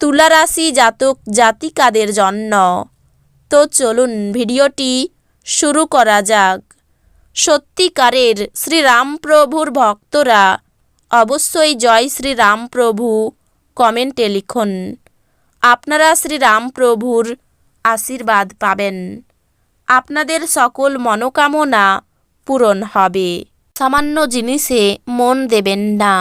তুলা রাশি জাতক জাতিকাদের জন্য। তো চলুন ভিডিওটি শুরু করা যাক। সত্যিকারের শ্রীরামপ্রভুর ভক্তরা অবশ্যই জয় শ্রীরামপ্রভু কমেন্টে লিখুন। আপনারা শ্রীরামপ্রভুর আশীর্বাদ পাবেন। আপনাদের সকল মনোকামনা পূরণ হবে। সামান্য জিনিসে মন দেবেন না।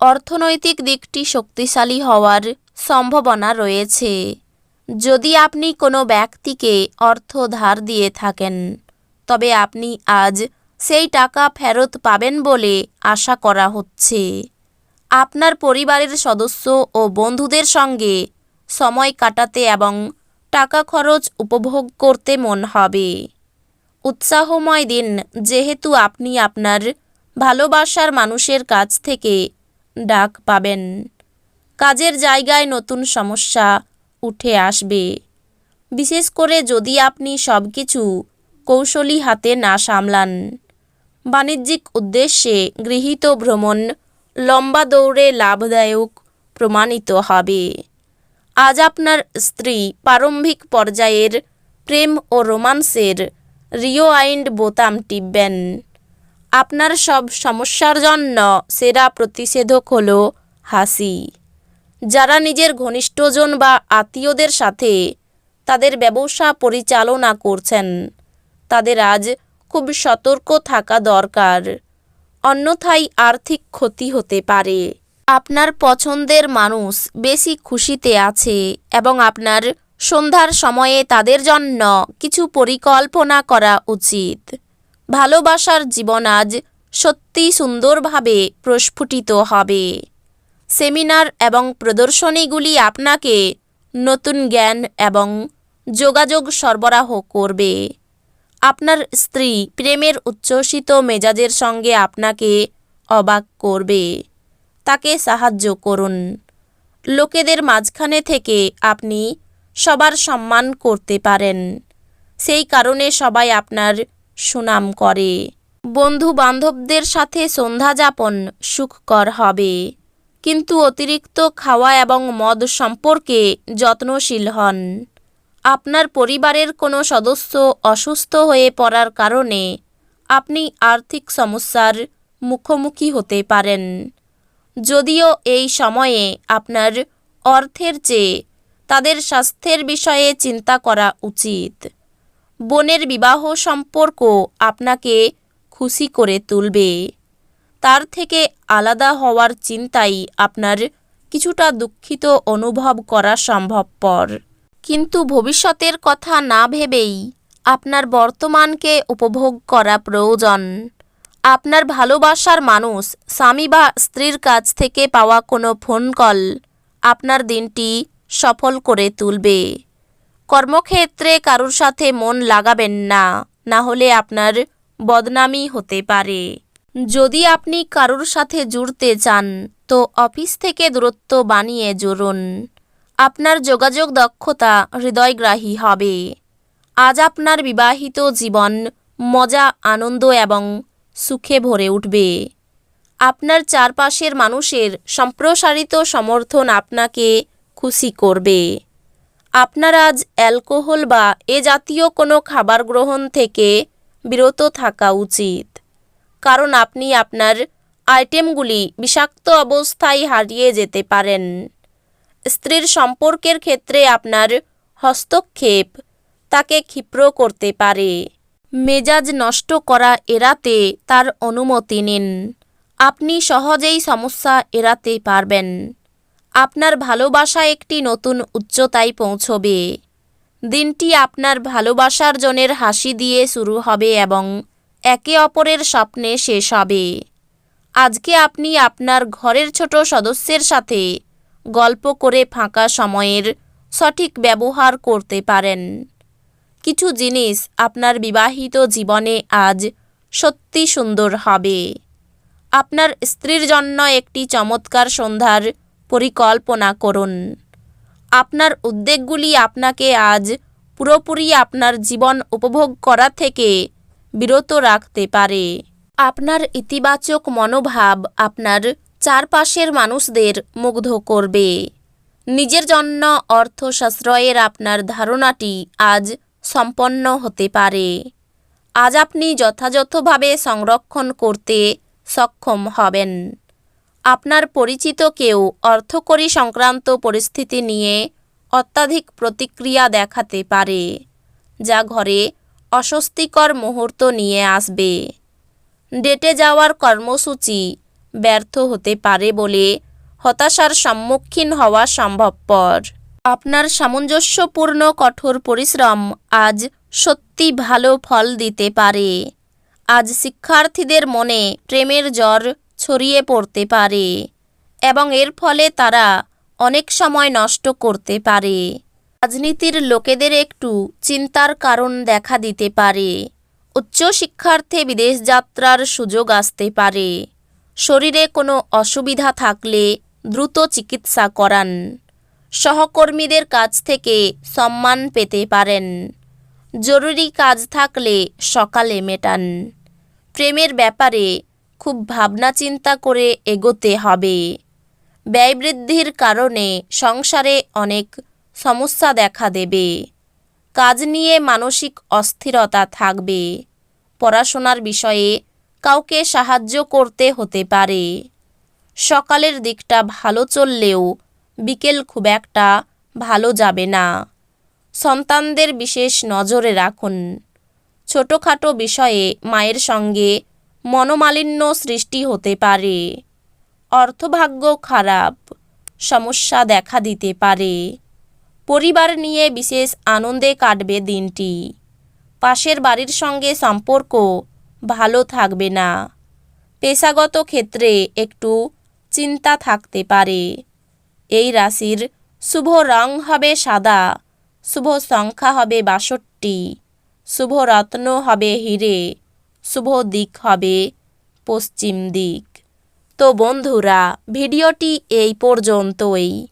অর্থনৈতিক দিকটি শক্তিশালী হওয়ার সম্ভাবনা রয়েছে। যদি আপনি কোনো ব্যক্তিকে অর্থ ধার দিয়ে থাকেন, তবে আপনি আজ সেই টাকা ফেরত পাবেন বলে আশা করা হচ্ছে। আপনার পরিবারের সদস্য ও বন্ধুদের সঙ্গে সময় কাটাতে এবং টাকা খরচ উপভোগ করতে মন হবে। উৎসাহময় দিন, যেহেতু আপনি আপনার ভালোবাসার মানুষের কাছ থেকে ডাক পাবেন। কাজের জায়গায় নতুন সমস্যা উঠে আসবে। বিশেষ করে যদি আপনি সব কিছু কৌশলী হাতে না সামলান। বাণিজ্যিক উদ্দেশ্যে গৃহীত ভ্রমণ লম্বা দৌড়ে লাভদায়ক প্রমাণিত হবে। আজ আপনার স্ত্রী প্রারম্ভিক পর্যায়ের প্রেম ও রোমান্সের রিওয়াইন্ড বোতাম টিপবেন। আপনার সব সমস্যার জন্য সেরা প্রতিষেধক হল হাসি। যারা নিজের ঘনিষ্ঠজন বা আত্মীয়দের সাথে তাদের ব্যবসা পরিচালনা করছেন, তাদের আজ খুব সতর্ক থাকা দরকার। অন্যথায় আর্থিক ক্ষতি হতে পারে। আপনার পছন্দের মানুষ বেশি খুশিতে আছে এবং আপনার সন্ধ্যার সময়ে তাদের জন্য কিছু পরিকল্পনা করা উচিত। ভালোবাসার জীবন আজ সত্যি সুন্দরভাবে প্রস্ফুটিত হবে। সেমিনার এবং প্রদর্শনীগুলি আপনাকে নতুন জ্ঞান এবং যোগাযোগ সরবরাহ করবে। আপনার স্ত্রী প্রেমের উচ্ছ্বসিত মেজাজের সঙ্গে আপনাকে অবাক করবে। তাকে সাহায্য করুন। লোকেদের মাঝখানে থেকে আপনি সবার সম্মান করতে পারেন। সেই কারণে সবাই আপনার সুনাম করে। বন্ধু বান্ধবদের সাথে সন্ধ্যা যাপন সুখকর হবে। কিন্তু অতিরিক্ত খাওয়া এবং মদ সম্পর্কে যত্নশীল হন। আপনার পরিবারের কোনো সদস্য অসুস্থ হয়ে পড়ার কারণে আপনি আর্থিক সমস্যার মুখোমুখি হতে পারেন। যদিও এই সময়ে আপনার অর্থের চেয়ে তাদের স্বাস্থ্যের বিষয়ে চিন্তা করা উচিত। বোনের বিবাহ সম্পর্ক আপনাকে খুশি করে তুলবে। তার থেকে আলাদা হওয়ার চিন্তাই আপনার কিছুটা দুঃখিত অনুভব করা সম্ভবপর। কিন্তু ভবিষ্যতের কথা না ভেবেই আপনার বর্তমানকে উপভোগ করা প্রয়োজন। আপনার ভালোবাসার মানুষ, স্বামী বা স্ত্রীর কাছ থেকে পাওয়া কোনো ফোন কল আপনার দিনটি সফল করে তুলবে। কর্মক্ষেত্রে কারোর সাথে মন লাগাবেন না না হলে আপনার বদনামি হতে পারে। যদি আপনি কারোর সাথে জুড়তে চান, তো অফিস থেকে দূরত্ব বানিয়ে জুড়ুন। আপনার যোগাযোগ দক্ষতা হৃদয়গ্রাহী হবে। আজ আপনার বিবাহিত জীবন মজা, আনন্দ এবং সুখে ভরে উঠবে। আপনার চারপাশের মানুষের সম্প্রসারিত সমর্থন আপনাকে খুশি করবে। আপনার আজ অ্যালকোহল বা এ জাতীয় কোনো খাবার গ্রহণ থেকে বিরত থাকা উচিত। কারণ আপনি আপনার আইটেমগুলি বিষাক্ত অবস্থায় হারিয়ে যেতে পারেন। স্ত্রীর সম্পর্কের ক্ষেত্রে আপনার হস্তক্ষেপ তাকে ক্ষিপ্র করতে পারে। মেজাজ নষ্ট করা এড়াতে তার অনুমতি নিন। আপনি সহজেই সমস্যা এড়াতে পারবেন। আপনার ভালোবাসা একটি নতুন উচ্চতায় পৌঁছবে। দিনটি আপনার ভালোবাসার জনের হাসি দিয়ে শুরু হবে এবং একে অপরের স্বপ্নে শেষ হবে। আজকে আপনি আপনার ঘরের ছোট সদস্যের সাথে গল্প করে ফাঁকা সময়ের সঠিক ব্যবহার করতে পারেন। কিছু জিনিস আপনার বিবাহিত জীবনে আজ সত্যি সুন্দর হবে। আপনার স্ত্রীর জন্য একটি চমৎকার সন্ধ্যার পরিকল্পনা করুন। আপনার উদ্বেগগুলি আপনাকে আজ পুরোপুরি আপনার জীবন উপভোগ করা থেকে বিরত রাখতে পারে। আপনার ইতিবাচক মনোভাব আপনার চারপাশের মানুষদের মুগ্ধ করবে। নিজের জন্য অর্থ সাশ্রয়ের আপনার ধারণাটি আজ সম্পন্ন হতে পারে। আজ আপনি যথাযথভাবে সংরক্ষণ করতে সক্ষম হবেন। আপনার পরিচিত কেউ অর্থকরী সংক্রান্ত পরিস্থিতি নিয়ে অত্যাধিক প্রতিক্রিয়া দেখাতে পারে, যা ঘরে অস্বস্তিকর মুহূর্ত নিয়ে আসবে। ডেটে যাওয়ার কর্মসূচি ব্যর্থ হতে পারে বলে হতাশার সম্মুখীন হওয়া সম্ভবপর। আপনার সামঞ্জস্যপূর্ণ কঠোর পরিশ্রম আজ সত্যি ভালো ফল দিতে পারে। আজ শিক্ষার্থীদের মনে প্রেমের জ্বর ছড়িয়ে পড়তে পারে এবং এর ফলে তারা অনেক সময় নষ্ট করতে পারে। রাজনীতির লোকেদের একটু চিন্তার কারণ দেখা দিতে পারে। উচ্চশিক্ষার্থে বিদেশ যাত্রার সুযোগ আসতে পারে। শরীরে কোনো অসুবিধা থাকলে দ্রুত চিকিৎসা করান। সহকর্মীদের কাছ থেকে সম্মান পেতে পারেন। জরুরি কাজ থাকলে সকালে মেটান। প্রেমের ব্যাপারে খুব ভাবনা চিন্তা করে এগোতে হবে। ব্যয় বৃদ্ধির কারণে সংসারে অনেক সমস্যা দেখা দেবে। কাজ নিয়ে মানসিক অস্থিরতা থাকবে। পড়াশোনার বিষয়ে কাউকে সাহায্য করতে হতে পারে। সকালের দিকটা ভালো চললেও বিকেল খুব একটা ভালো যাবে না। সন্তানদের বিশেষ নজরে রাখুন। ছোটোখাটো বিষয়ে মায়ের সঙ্গে মনোমালিন্য সৃষ্টি হতে পারে। অর্থভাগ্য খারাপ, সমস্যা দেখা দিতে পারে। পরিবার নিয়ে বিশেষ আনন্দে কাটবে দিনটি। পাশের বাড়ির সঙ্গে সম্পর্ক ভালো থাকবে না। পেশাগত ক্ষেত্রে একটু চিন্তা থাকতে পারে। এই রাশির শুভ রং হবে সাদা, শুভ সংখ্যা হবে বাষট্টি, শুভ রত্ন হবে হিরে, শুভ দিক হবে পশ্চিম দিক। তো বন্ধুরা, ভিডিওটি এই পর্যন্তই।